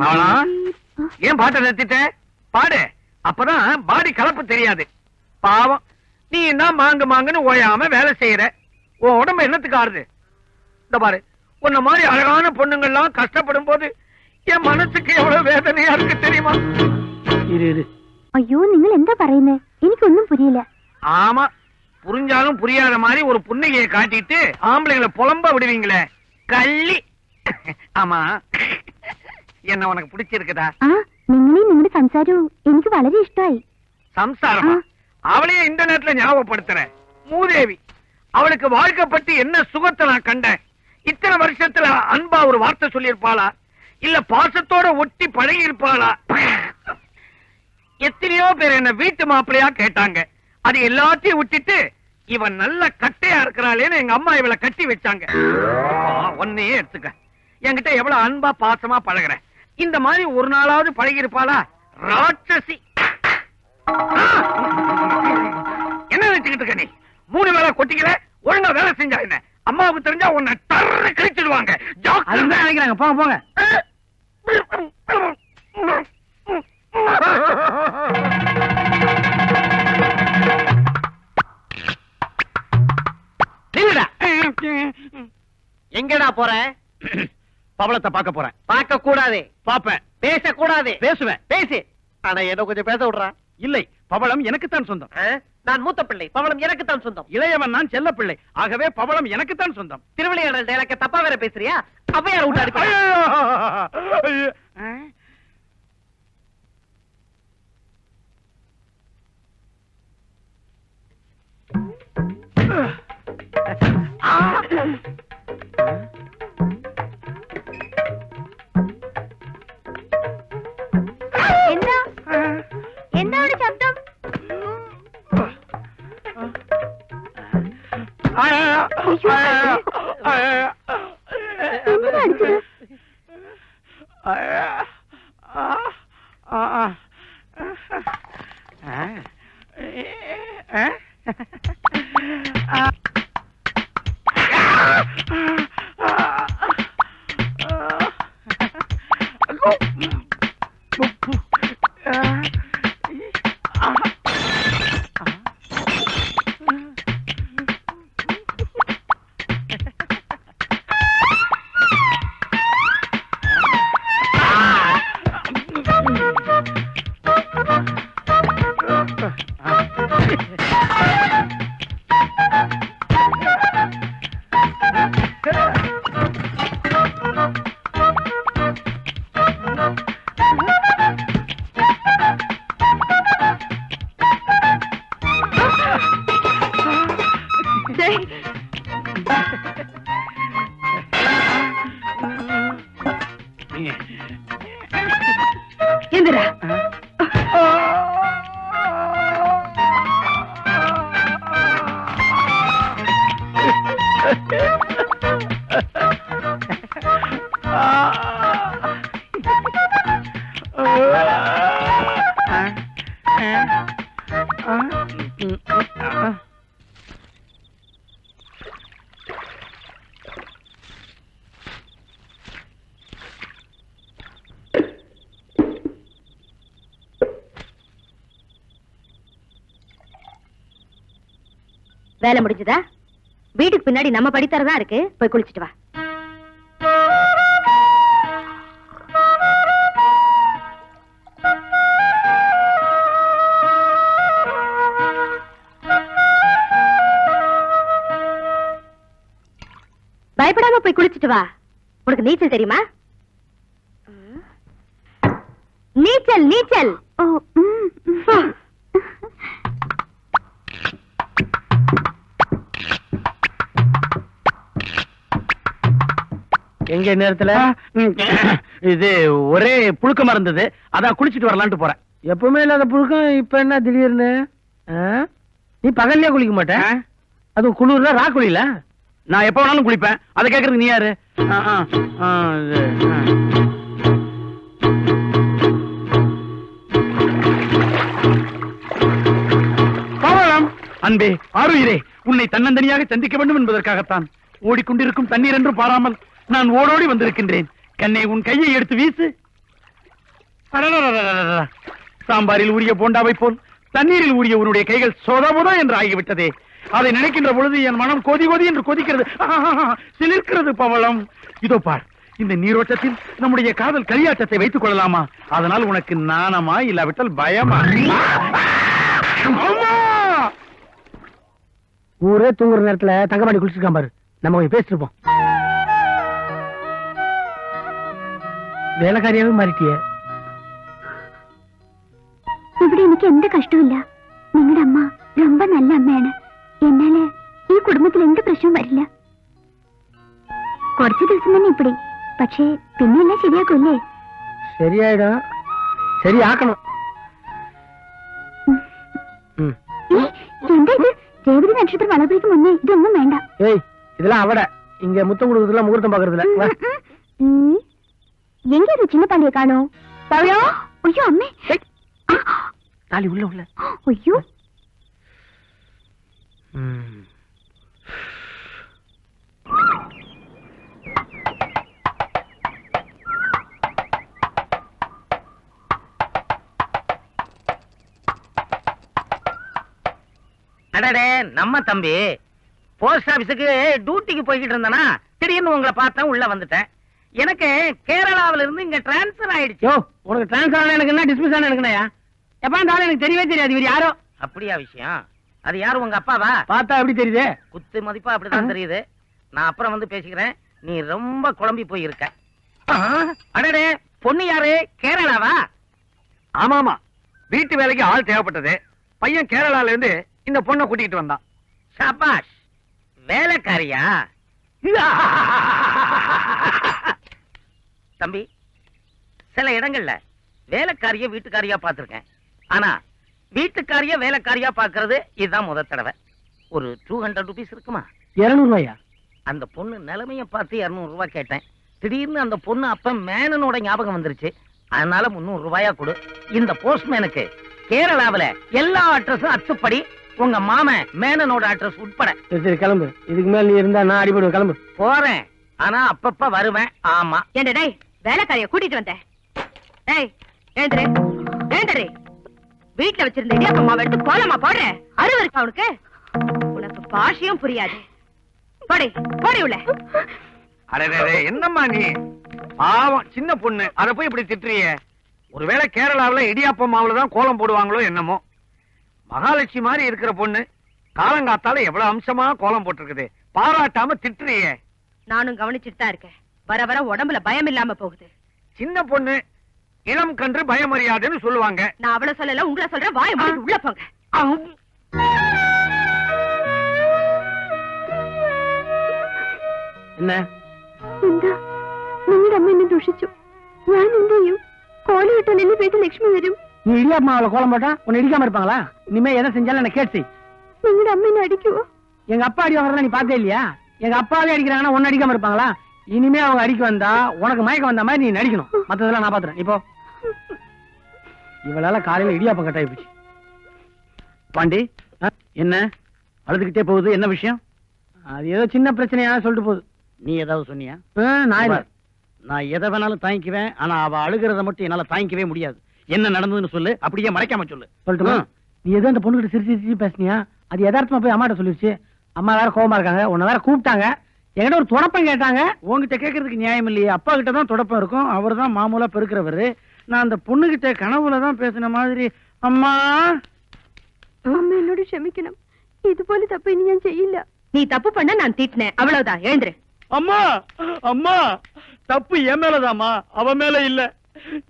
அவனா ஏன் பாட்டை நிறுத்திட்ட பாடு அப்பதான் பாடி கலப்பு தெரியாது பாவம் நீ என்ன மாங்கு மாங்குன்னு ஓயாம வேலை செய்யற உன் உடம்பு என்னத்துக்கு ஆறுது இந்த பாரு உன்ன மாதிரி அழகான பொண்ணுங்கள்லாம் கஷ்டப்படும் போது என் மனசுக்கு எவ்வளவு வேதனையா இருக்கு தெரியுமா இரு இரு അയ്യോ നിങ്ങൾ എന്താ പറയുന്നേ എനിക്കൊന്നും പുരിയില്ല ஆமா புரிஞ்சாலும் புரியாத மாதிரி ஒரு புன்னகையை காட்டிட்டு ஆம்பளைங்களை புலம்ப விடுவீங்களே கள்ளி ஆமா என்ன உனக்கு பிடிச்சிருக்குதா ആ നിങ്ങളെയും നിങ്ങളുടെ സംസാരവും എനിക്ക് വളരെ ഇഷ്ടമായി சம்சாரமா ஆ. அவளையே இந்த நேரத்துல ஞாபகப்படுத்துறேன் மூதேவி அவளுக்கு வாழ்க்கை பத்தி என்ன சுகத்தை நான் கண்டேன் இத்தனை வருஷத்துல அன்பா ஒரு வார்த்தை சொல்லியிருப்பாளா இல்ல பாசத்தோட ஒட்டி பழகி இருப்பாளா எத்தனையோ பேர் என்ன வீட்டு மாப்பிள்ளையா கேட்டாங்க அது எல்லாத்தையும் விட்டுட்டு இவன் நல்ல கட்டையா இருக்கிறாளேன்னு எங்க அம்மா இவளை கட்டி வச்சாங்க ஒன்னையே எடுத்துக்க என்கிட்ட எவ்வளவு அன்பா பாசமா பழகுற இந்த மாதிரி ஒரு நாளாவது பழகி இருப்பாளா ராட்சசி என்ன நினைச்சுக்கிட்டு இருக்க நீ? மூணு வேளை கொட்டிக்கல ஒழுங்கா வேலை செஞ்சா என்ன? அம்மாவுக்கு தெரிஞ்சா உன்னை டர்ரு கிழிச்சிடுவாங்க. அதுதான் நினைக்கிறாங்க போங்க போங்க. எங்கடா போற? பவளத்தை பார்க்க போறேன். பார்க்க கூடாது பாப்பேன் பேச கூடாது பேசுவேன். பேசு. ஆனா என்ன கொஞ்சம் பேச விடுறா? இல்லை பவளம் எனக்குத்தான் சொந்தம்? நான் மூத்த பிள்ளை. பவளம் எனக்கு தான் சொந்தம். இளையவன் நான் செல்ல பிள்ளை. ஆகவே பவளம் எனக்குத்தான் சொந்தம். திருவிளையாடல் டைலாக்க தப்பா வேற பேசுறியா? அவையார விட்டு அடிப்பா Go. வேலை முடிஞ்சதா? வீட்டுக்கு பின்னாடி நம்ம படித்தரதான் இருக்கு? போய் குளிச்சிட்டு வா. பயப்படாம போய் குளிச்சிட்டு வா. உனக்கு நீச்சல் தெரியுமா? நீச்சல் நீச்சல்! எங்க நேரத்துல? இது ஒரே புழுக்கமா இருந்தது அதான் குளிச்சிட்டு வரலான்ட்டு போறேன். எப்பவுமே இல்லாத புழுக்கம் இப்ப என்ன திடீர்னு? நீ பகல்லே குளிக்க மாட்டேன் அது குளிர்ல ரா குளியல? நான் எப்ப வேணாலும் குளிப்பேன். அதை கேக்குறதுக்கு நீ யாரு? அன்பே ஆருயிரே உன்னை தன்னந்தனியாக சந்திக்க வேண்டும் என்பதற்காகத்தான். ஓடிக்கொண்டிருக்கும் தண்ணீர் என்று பாராமல் நான் ஓடோடி வந்திருக்கின்றேன். கண்ணே உன் கையை எடுத்து வீசு. சாம்பாரில் ஊறிய போண்டாவை போல் தண்ணீரில் ஊறிய உன்னுடைய கைகள் சொதமுதோ என்று ஆகிவிட்டதே. அதை நினைக்கின்ற பொழுது என் மனம் கொதி கொதி என்று கொதிக்கிறது. சிலிர்க்கிறது பவளம். இதோ பார் இந்த நீரோட்டத்தில் நம்முடைய காதல் கலியாட்டத்தை வைத்துக் கொள்ளலாமா? அதனால் உனக்கு நாணமா இல்லாவிட்டால் பயமா? ஊரே தூங்குற நேரத்துல தங்கமாடி குளிச்சிருக்கான் பாரு. நம்ம போய் இருப்போம் வேலைக்காரியாவே மாறிட்டியே ഇവിടെ എനിക്ക് എന്ത് കഷ്ടമില്ല നിങ്ങളുടെ അമ്മ ரொம்ப നല്ല അമ്മയാണ് എന്നാല് ഈ കുടുംബത്തിൽ എന്ത് പ്രശ്നവും വരില്ല കുറച്ചു ദിവസം തന്നെ ഇപ്പടി പക്ഷേ പിന്നെല്ലാം ശരിയാക്കൂല്ലേ சரியாயிடும் சரி ஆக்கணும் ம். ഏ, എന്താ ഇത് രേവതി നക്ഷത്രം വളർത്തേക്ക് മുന്നേ ഇതൊന്നും വേണ്ട ஏய் இதெல்லாம் அவட இங்க முத்தம் கொடுக்கறதுல முகூர்த்தம் பாக்குறதுல எங்க இது சின்ன பாண்டிய காணோம்? பவியா? ஐயோ அம்மே. தாலி உள்ள உள்ள. ஐயோ. அடடே நம்ம தம்பி. போஸ்ட் ஆபீஸுக்கு டியூட்டிக்கு போய்கிட்டு இருந்தனா திடீர்னு உங்களை பார்த்தேன் உள்ள வந்துட்டேன். எனக்கு கேரளாவில இருந்து இங்க டிரான்ஸ்பர் ஆயிடுச்சு. உனக்கு டிரான்ஸ்ஃபர் ஆன எனக்கு என்ன டிஸ்மிஸ் ஆன எனக்கு எப்ப ஆளு எனக்கு தெரியவே தெரியாது இவர் யாரோ? அப்படியா விஷயம். அது யாரு உங்க அப்பாவா? பார்த்தா எப்படி தெரியுது? குத்து மதிப்பா அப்படிதான் தெரியுது. நான் அப்புறம் வந்து பேசிக்கிறேன். நீ ரொம்ப குழம்பி போயிருக்க. அடடே பொண்ணு யாரு? கேரளாவா? ஆமாமா. வீட்டு வேலைக்கு ஆள் தேவைப்பட்டது. பையன் கேரளால இருந்து இந்த பொண்ணை கூட்டிக்கிட்டு வந்தான். சபாஷ் வேலைக்காரியா? தம்பி சில இடங்கள்ல வேலைக்காரிய வீட்டுக்காரியா பார்த்திருக்கேன். ஆனா வீட்டுக்காரிய வேலைக்காரியா பார்க்கிறது இதுதான் முத தடவை. ஒரு டூ ஹண்ட்ரட் ருபீஸ் இருக்குமா? இருநூறு ரூபாயா அந்த பொண்ணு நிலைமைய பார்த்து இருநூறு ரூபாய் கேட்டேன். திடீர்னு அந்த பொண்ணு அப்ப மேனனோட ஞாபகம் வந்துருச்சு. அதனால முந்நூறு ரூபாயா கொடு. இந்த போஸ்ட்மேனுக்கு கேரளாவுல எல்லா அட்ரஸும் அத்துப்படி உங்க மாமன் மேனனோட அட்ரஸ் உட்பட. சரி கிளம்பு. இதுக்கு மேல நீ இருந்தா நான் அடிபடுவேன். கிளம்பு. போறேன். ஆனா அப்பப்ப வருவேன். ஆமா. ஏண்டா டேய் வேலைக்காரிய கூட்டிட்டு வந்தேன் டேய் எழுந்துரு. எழுந்துரு. வீட்டுல வச்சிருந்த இடியாப்ப மாவு எடுத்து கோலமா போடுற. அருவ இருக்கா உனக்கு? உனக்கு பாஷையும் புரியாது. போடி போடி உள்ள. அடடே என்னம்மா நீ? பாவம் சின்ன பொண்ணு. அத போய் இப்படி திட்டுறியே? ஒருவேளை கேரளாவுல இடியாப்பம் மாவுல தான் கோலம் போடுவாங்களோ என்னமோ? மகாலட்சுமி மாதிரி இருக்கிற பொண்ணு காலங்காத்தால எவ்வளவு அம்சமா கோலம் போட்டிருக்குது. பாராட்டாம திட்டுறியே. நானும் கவனிச்சுட்டு தான் இருக்கேன் வர வர உடம்புல பயம் இல்லாம போகுது சின்ன பொண்ணு இளம் கன்று பயமறியாதுன்னு சொல்லுவாங்க நான் அவள சொல்லல உங்களை சொல்றேன் வாய மூடிட்டு உள்ள போங்க என்ன എന്താ നിങ്ങളുടെ അമ്മ എന്നെ ദുഷിച്ചു ഞാൻ എന്ത് ചെയ്യും കോലമിട്ടാൽ എന്റെ വീട്ടിൽ ലക്ഷ്മി വരും நீ இடியாப்ப மாவுல கோலம் போட்டா உன்னை இடிக்காம இருப்பாங்களா இனிமே எதை செஞ்சாலும் என்ன கேட்டு செய். നിങ്ങളുടെ അമ്മ എന്നെ അടിക്കുവോ எங்க அப்பா அடி வாங்குறத நீ பார்த்தே இல்லையா எங்க அப்பாவே அடிக்கிறாங்கன்னா ஒன்னு அடிக்காம இருப்பாங்களா? இனிமே அவங்க அடிக்க வந்தா உனக்கு மயக்கம் வந்த மாதிரி நீ நடிக்கணும். மத்ததெல்லாம் நான் பாத்துறேன். இப்போ. இவளால காலையில இடியாப்பம் கட்டாயி போச்சு பாண்டி என்ன? அழுதுகிட்டே போகுது. என்ன விஷயம்? அது ஏதோ சின்ன பிரச்சனையா சொல்லிட்டு போகுது. நீ ஏதாவது சொன்னியா? நான். நான் எதை வேணாலும் தாங்கிக்குவேன். ஆனா அவ அழுகிறத மட்டும் என்னால தாங்கிக்கவே முடியாது. என்ன நடந்ததுன்னு சொல்லு. அப்படியே மறைக்காம சொல்லு. சொல்லட்டுமா? நீ எதோ அந்த பொண்ணுகிட்ட சிரிச்சு சிரிச்சு பேசுனியா? அது யதார்த்தமா போய் அம்மாட்ட சொல்லிருச்சு. அம்மா வேற கோபமா இருக்காங்க. உன்னை வேற கூப்பிட்டாங்க. என்கிட்ட ஒரு தொடப்பம் கேட்டாங்க. உங்ககிட்ட கேட்கறதுக்கு நியாயம் இல்லையே. அப்பா கிட்ட தான் தொடப்பம் இருக்கும். அவர் தான் மாமூலா பெருக்கிறவர். நான் அந்த பொண்ணுகிட்ட கனவுல தான் பேசின மாதிரி. அம்மா! அம்மா என்னோட க்ஷமிக்கணும். இது போல தப்பு இனி நான் செய்யல? நீ தப்பு பண்ண நான் திட்டினேன். அவ்வளவுதான். எழுந்துரு. அம்மா! அம்மா! தப்பு என் மேலதாம்மா. அவ மேல இல்ல.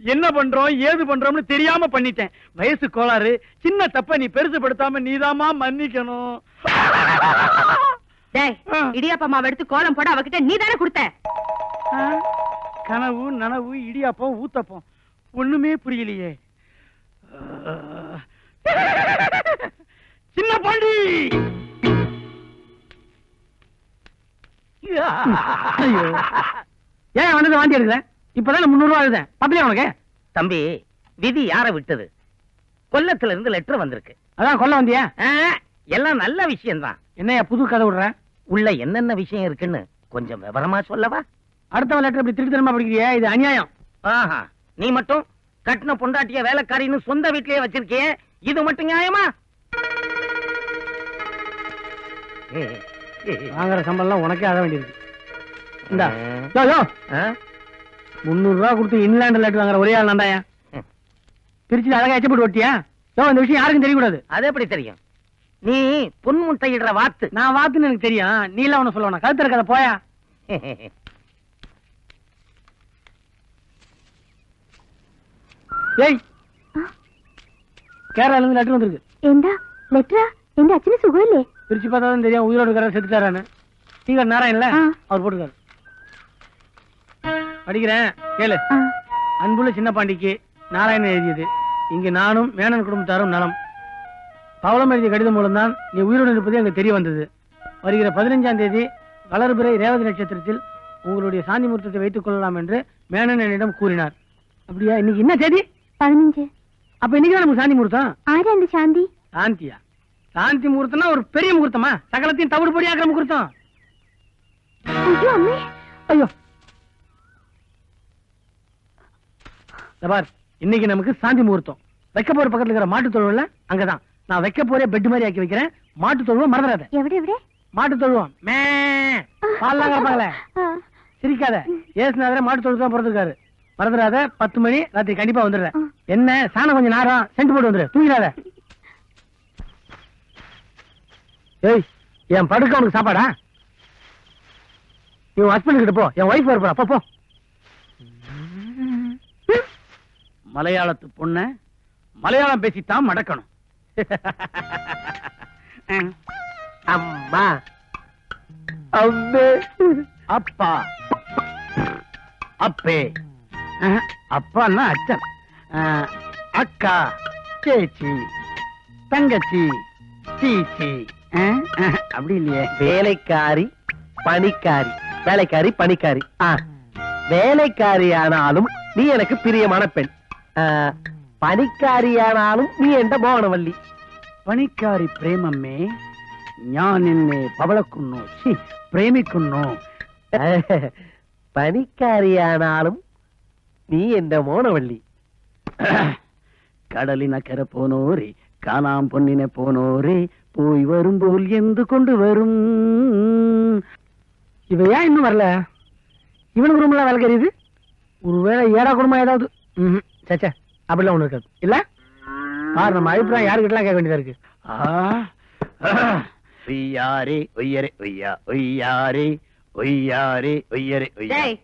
என்ன பண்றோம் ஏது பண்றோம்னு தெரியாம பண்ணிட்டேன். வயசு கோளாறு. சின்ன தப்ப நீ பெருசுபடுத்தாம நீதாமா மன்னிக்கணும். டேய். இடியாப்ப மாவு எடுத்து கோலம் போட அவகிட்ட நீ தானே கொடுத்த? கனவு நனவு இடியாப்பம் ஊத்தப்பம் ஒண்ணுமே புரியலையே. சின்ன பாண்டி! ஐயோ. ஏன் வந்து வாந்தி எடுக்கிறேன்? இப்பதான் முந்நூறு ரூபா எழுதேன் பத்தலையா உனக்கு? தம்பி விதி யார விட்டது? கொல்லத்துல இருந்து லெட்டர் வந்திருக்கு. அதான் கொல்ல வந்தியா? எல்லாம் நல்ல விஷயம்தான். என்னையா புது கதை விடுற? உள்ள என்னென்ன விஷயம் இருக்குன்னு கொஞ்சம் விவரமா சொல்லவா? அடுத்தவன் லெட்டர் இப்படி திருட்டு தரமா படிக்கிறியா இது அநியாயம். ஆஹா நீ மட்டும் கட்டின பொண்டாட்டிய வேலைக்காரின்னு சொந்த வீட்லயே வச்சிருக்கியே இது மட்டும் நியாயமா? வாங்குற சம்பளம் உனக்கே ஆக வேண்டியிருக்கு. இந்தா முந்நூறு ரூபா கொடுத்து இன்லாண்ட் லெட்டர் வாங்குற ஒரே ஆள் நான்தாயா ம். திருச்சி அழகா எச்சப்பட்டு ஒட்டியா? யோ இந்த விஷயம் யாருக்கும் தெரியக்கூடாது. அது எப்படி தெரியும்? நீ பொன்முட்டையிடுற வாத்து. நான் வாத்துன்னு எனக்கு தெரியும். நீல எல்லாம் ஒண்ணு சொல்லணும் கதை போயா. ஏய். கேரளால இருந்து லெட்டர் வந்திருக்கு. எந்த லெட்டரா எந்த அச்சனு சுகம் இல்லையே. பிரிச்சு பார்த்தா தெரியும். உயிரோடு இருக்கிற செத்துட்டாரான்னு. நீங்க நாராயண்ல அவர் போட்டுக்காரு படிக்கிறேன். கேளு. அன்புள்ள சின்ன பாண்டிக்கு நாராயணன் எழுதியது. இங்கு நானும் மேனன் குடும்பத்தாரும் நலம். பவளம் எழுதிய கடிதம் மூலம்தான் நீ உயிருடன் இருப்பது எனக்கு தெரிய வந்தது. வருகிற பதினஞ்சாம் தேதி வளர்பிறை ரேவதி நட்சத்திரத்தில் உங்களுடைய சாந்தி முகூர்த்தத்தை வைத்துக் கொள்ளலாம் என்று மேனன் என்னிடம் கூறினார். அப்படியா? இன்னைக்கு என்ன தேதி? பதினஞ்சு. அப்ப இன்னைக்கு நமக்கு சாந்தி முகூர்த்தம்? ஆறு சாந்தி. சாந்தியா? சாந்தி முகூர்த்தம்னா ஒரு பெரிய முகூர்த்தமா? சகலத்தையும் தவிடு பொடியாக்குற முகூர்த்தம். ஐயோ இன்னைக்கு நமக்கு சாந்தி முகூர்த்தம். வைக்க போற பக்கத்துல இருக்கிற மாட்டு தொழில் அங்கதான். நான் வைக்க போறே பெட் மாதிரி ஆக்கி வைக்கிறேன் மாட்டு தொழுவம் மறந்துடாத എവിടെ എവിടെ மாட்டு தொழுவம் மே பால்லாம் கிடப்பாங்களே ആ, சிரிக்காத ஏசுநாதரே மாட்டு தொழுவு தான் பிறந்திருக்காரு மறந்துடாத பத்து மணி ராத்திரி கண்டிப்பா வந்துடுறேன் என்ன சாணம் கொஞ்சம் நேரம் சென்ட் போட்டு வந்துடு தூங்கிடாத ஏய் என் படுக்க உனக்கு சாப்பாடா நீ உன் ஹஸ்பண்ட் கிட்ட போ என் ஒய்ஃப் வரப்போறா போ போ மலையாளத்து பொண்ண மலையாளம் பேசித்தான் மடக்கணும் அம்மா. அம்மே. அப்பா. அப்பே. அப்பான்னா அச்சன் அக்கா சேச்சி தங்கச்சி சீச்சி. அப்படி இல்லையே. வேலைக்காரி பணிக்காரி வேலைக்காரி பணிக்காரி. வேலைக்காரி ஆனாலும் நீ எனக்கு பிரியமான பெண். ஆ, പണിക്കാരിയാണാലും നീ എന്റെ മോണവല്ലി പണിക്കാരി പ്രേമമ്മേ ഞാൻ നിന്നെ പവളക്കുന്നു ഛി, പ്രേമിക്കുന്നു പണിക്കാരിയാണാലും നീ എന്റെ മോണവള്ളി കടലിനക്കര പോനോരെ കാണാം പൊന്നിനെ പോനോരെ പോയി വരുമ്പോൾ എന്ത് കൊണ്ടുവരും இவ ஏன் இன்னும் வரல இவனுக்கு ரூம்ல வேலை கறியுது ஒருவேளை ஏடா குடும்பம் ஏதாவது ம்ஹும். சச்சே அப்படிலாம் ஒண்ணு இருக்காது. இல்ல? பாரு நம்ம அபிப்பிராயம் யாருக்கிட்டலாம் கேட்க வேண்டியதா இருக்கு? ஒய்யாரே ஒய்யரே ஒய்யா ஒய்யாரே ஒய்யாரே ஒய்யரே ஒய்யா. டேய்.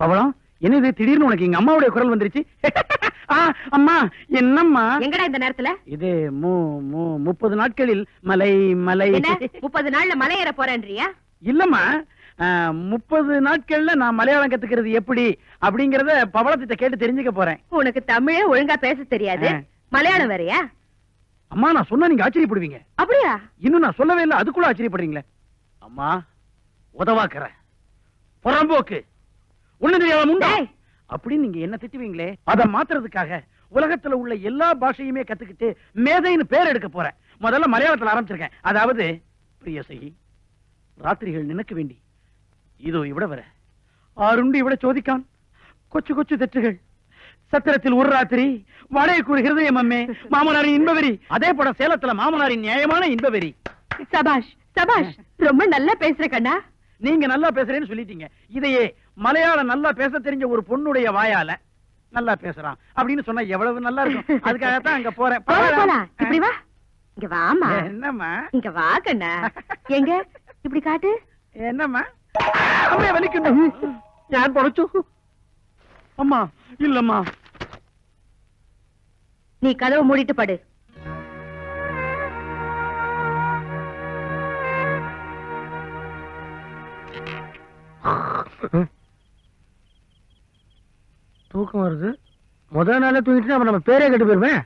பவளம் என்னது திடீர்னு உனக்கு எங்க அம்மாவுடைய குரல் வந்துருச்சு? ஆ, அம்மா என்னம்மா? எங்கடா இந்த நேரத்துல? இது மு மு முப்பது நாட்களில் மலை மலை. என்ன? முப்பது நாள்ல மலை ஏற போறேன்றியா? இல்லம்மா முப்பது நாட்கள்ல நான் மலையாளம் கத்துக்கிறது எப்படி அப்படிங்கறத பவளத்திட்ட கேட்டு தெரிஞ்சுக்க போறேன். உனக்கு தமிழே ஒழுங்கா பேச தெரியாது. மலையாளம் வேறயா? அம்மா நான் சொன்னா நீங்க ஆச்சரியப்படுவீங்க. அப்படியா? இன்னும் நான் சொல்லவே இல்லை அதுக்குள்ள ஆச்சரியப்படுறீங்களே. அம்மா உதவாக்குற. புறம்போக்கு. ஒண்ணு தெரியாத முண்டா டேய். அப்படின்னு நீங்க என்ன திட்டுவீங்களே? அதை மாத்துறதுக்காக உலகத்துல உள்ள எல்லா பாஷையுமே கத்துக்கிட்டு மேதைன்னு பேர் எடுக்க போறேன். முதல்ல மலையாளத்துல ஆரம்பிச்சிருக்கேன். அதாவது பிரியசை ராத்திரிகள் நினைக்க வேண்டி. இதோ இவிட வர. ஆறுண்டு இவிட சோதிக்கான் கொச்சு கொச்சு தெற்றுகள். சத்திரத்தில் ஒரு ராத்திரி வடையக்கூறு ஹிருதயம் அம்மே. மாமனாரின் இன்பவெறி. அதே போல சேலத்துல மாமனாரின் நியாயமான இன்பவெறி. சபாஷ் சபாஷ் ரொம்ப நல்லா பேசுற கண்ணா. நீங்க நல்லா பேசுறேன்னு சொல்லிட்டீங்க. இதையே மலையாளம் நல்லா பேச தெரிஞ்ச ஒரு பொண்ணுடைய வாயால நல்லா பேசுறான். அப்படின்னு சொன்னா எவ்வளவு நல்லா இருக்கும். அதுக்காகத்தான் அங்க போறேன். இப்படி வா. இங்க வாமா என்னம்மா? இங்க வா கண்ணா. எங்க? இப்படி காட்டு. என்னம்மா? அம்மே வலிக்கணும் ഞാൻ പൊറച്ചു அம்மா இல்லம்மா நீ கதவை மூடிட்டு படு தூக்கம் வருது முதல் நாளே தூங்கிட்டு நம்ம நம்ம பேரே கெட்டு போயிருவேன்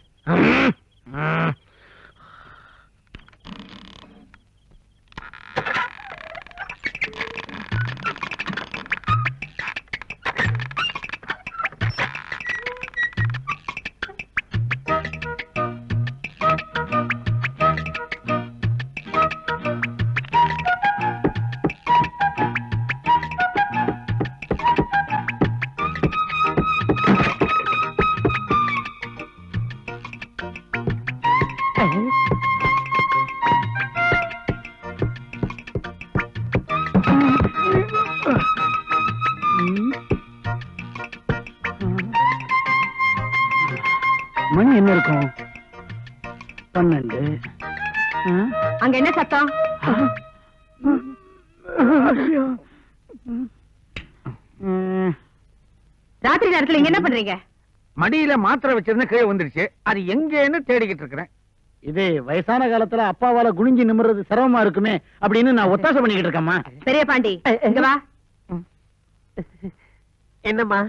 ராத்திரி நேரத்துல இங்க என்ன பண்றீங்க? மடியில மாத்திரை வச்சிருந்த கீழே வந்துருச்சு அது எங்கேன்னு தேடிக்கிட்டு இருக்கிறேன். இது வயசான காலத்துல அப்பாவால குனிஞ்சு நிமிர்றது சிரமமா இருக்குமே அப்படின்னு நான் ஒத்தாசை பண்ணிக்கிட்டு இருக்கேம்மா. பெரிய பாண்டி இங்க வா. என்னம்மா?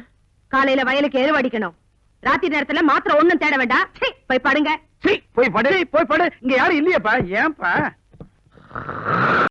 காலையில வயலுக்கு எருவு அடிக்கணும். ராத்திரி நேரத்துல மாத்திரை ஒண்ணும் தேட வேண்டாம். போய் படுங்க. போய் படு. போய் படு. இங்க யாரும் இல்லையேப்பா. ஏன்பா?